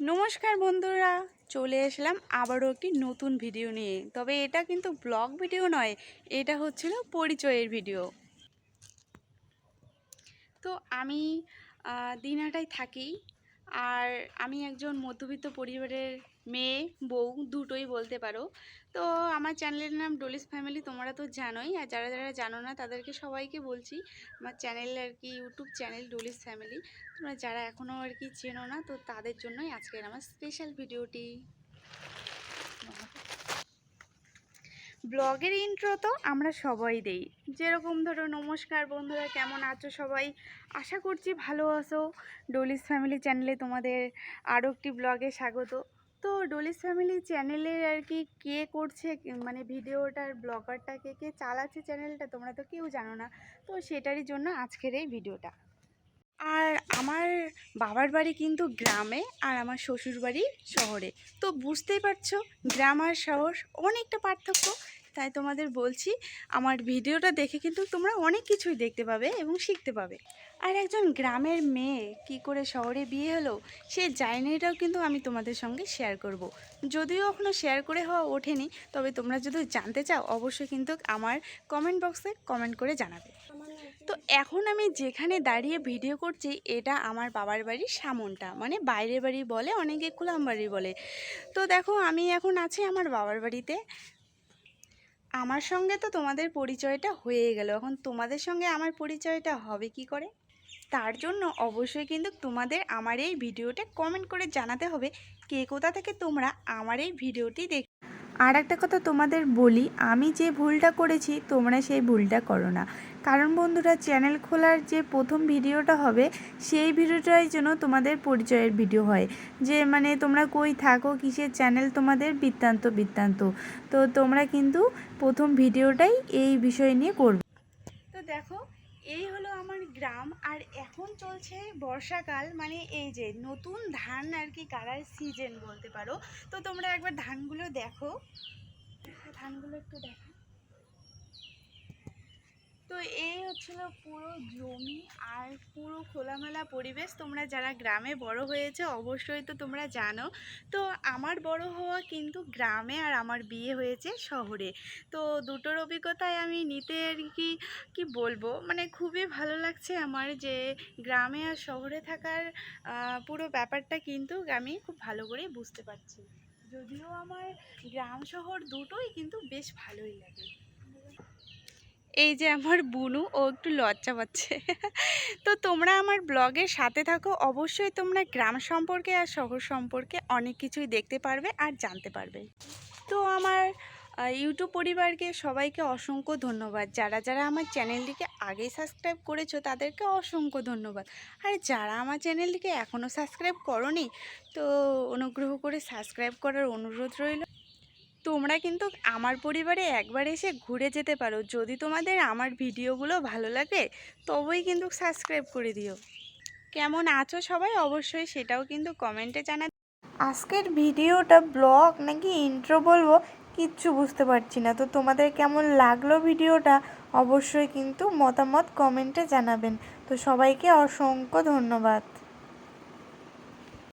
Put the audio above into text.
নমস্কার বন্ধুরা, চলে এসলাম আবারও একটি নতুন ভিডিও নিয়ে। তবে এটা কিন্তু ব্লগ ভিডিও নয়, এটা হচ্ছিল পরিচয়ের ভিডিও। তো আমি দিনাটাই থাকি আর আমি একজন মধ্যবিত্ত পরিবারের মেয়ে, বউ, দুটোই বলতে পারো। তো আমার চ্যানেলের নাম ডোলিস ফ্যামিলি, তোমরা তো জানোই। আর যারা যারা জানো না, তাদেরকে সবাইকে বলছি, আমার চ্যানেল আর কি, ইউটিউব চ্যানেল ডোলিস ফ্যামিলি। তোমরা যারা এখনও আর কি চেনো না, তো তাদের জন্যই আজকের আমার স্পেশাল ভিডিওটি ব্লগের ইন্ট্রো তো আমরা সবাই দেই। যেরকম ধরো, নমস্কার বন্ধুরা, কেমন আছো সবাই? আশা করছি ভালো আছো। ডলিস ফ্যামিলি চ্যানেলে তোমাদের আরও একটি ব্লগে স্বাগত। তো ডলিস ফ্যামিলি চ্যানেলের আর কি কে করছে মানে ভিডিওটার ব্লগারটাকে কে চালাচ্ছে চ্যানেলটা তোমরা তো কেউ জানো না। তো সেটারই জন্য আজকের এই ভিডিওটা। আর আমার বাবার বাড়ি কিন্তু গ্রামে আর আমার শ্বশুর বাড়ি শহরে। তো বুঝতেই পারছ, গ্রাম আর শহর অনেকটা পার্থক্য। তাই তোমাদের বলছি, আমার ভিডিওটা দেখে কিন্তু তোমরা অনেক কিছুই দেখতে পাবে এবং শিখতে পাবে। আর একজন গ্রামের মেয়ে কি করে শহরে বিয়ে হলো, সে জার্নিটাও কিন্তু আমি তোমাদের সঙ্গে শেয়ার করব। যদিও এখনও শেয়ার করে হওয়া ওঠেনি, তবে তোমরা যদি জানতে চাও, অবশ্যই কিন্তু আমার কমেন্ট বক্সে কমেন্ট করে জানাবে। তো এখন আমি যেখানে দাঁড়িয়ে ভিডিও করছি, এটা আমার বাবার বাড়ির সামনটা মানে বাইরের বাড়ি বলে, অনেকে কুলাম বাড়ি বলে। তো দেখো, আমি এখন আছি আমার বাবার বাড়িতে। আমার সঙ্গে তো তোমাদের পরিচয়টা হয়ে গেল। এখন তোমাদের সঙ্গে আমার পরিচয়টা হবে কি করে? তার জন্য অবশ্যই কিন্তু তোমাদের আমার এই ভিডিওটা কমেন্ট করে জানাতে হবে, কে কোথা থেকে তোমরা আমার এই ভিডিওটি দেখ আর একটা কথা তোমাদের বলি, আমি যে ভুলটা করেছি তোমরা সেই ভুলটা করো না। কারণ বন্ধুরা, চ্যানেল খোলার যে প্রথম ভিডিওটা হবে, সেই ভিডিওটাই যেন তোমাদের পরিচয়ের ভিডিও হয়। যে মানে তোমরা কই থাকো, কিসের চ্যানেল তোমাদের, বৃত্তান্ত বৃত্তান্ত। তো তোমরা কিন্তু প্রথম ভিডিওটাই এই বিষয় নিয়ে করবে। তো দেখো এই হলো আমার গ্রাম, আর এখন চলছে বর্ষাকাল মানে এই যে নতুন ধান আর কি কালার সিজন বলতে পারো। তো তোমরা একবার ধানগুলো দেখো। ধানগুলো একটু দেখো। তো এই হচ্ছিল পুরো জমি আর পুরো খোলামেলা পরিবেশ। তোমরা যারা গ্রামে বড় হয়েছে, অবশ্যই তো তোমরা জানো। তো আমার বড় হওয়া কিন্তু গ্রামে আর আমার বিয়ে হয়েছে শহরে। তো দুটোর অভিজ্ঞতায় আমি নিতে আর কি কি বলব? মানে খুবই ভালো লাগছে আমার যে গ্রামে আর শহরে থাকার পুরো ব্যাপারটা কিন্তু আমি খুব ভালো করেই বুঝতে পারছি। যদিও আমার গ্রাম শহর দুটোই কিন্তু বেশ ভালোই লাগে। এই যে আমার বুনু, ও একটু লজ্জা পাচ্ছে। তো তোমরা আমার ব্লগের সাথে থাকো। অবশ্যই তোমরা গ্রাম সম্পর্কে আর শহর সম্পর্কে অনেক কিছুই দেখতে পারবে আর জানতে পারবে। তো আমার ইউটিউব পরিবারকে সবাইকে অসংখ্য ধন্যবাদ। যারা যারা আমার চ্যানেলটিকে আগেই সাবস্ক্রাইব করেছ, তাদেরকে অসংখ্য ধন্যবাদ। আর যারা আমার চ্যানেলটিকে এখনও সাবস্ক্রাইব করনি, তো অনুগ্রহ করে সাবস্ক্রাইব করার অনুরোধ রইল। তোমরা কিন্তু আমার পরিবারে একবার এসে ঘুরে যেতে পারো। যদি তোমাদের আমার ভিডিওগুলো ভালো লাগে, তবেই কিন্তু সাবস্ক্রাইব করে দিও। কেমন আছো সবাই? অবশ্যই সেটাও কিন্তু কমেন্টে জানা আজকের ভিডিওটা ব্লগ নাকি ইন্ট্রো বলব, কিচ্ছু বুঝতে পারছি না। তো তোমাদের কেমন লাগল ভিডিওটা, অবশ্যই কিন্তু মতামত কমেন্টে জানাবেন। তো সবাইকে অসংখ্য ধন্যবাদ।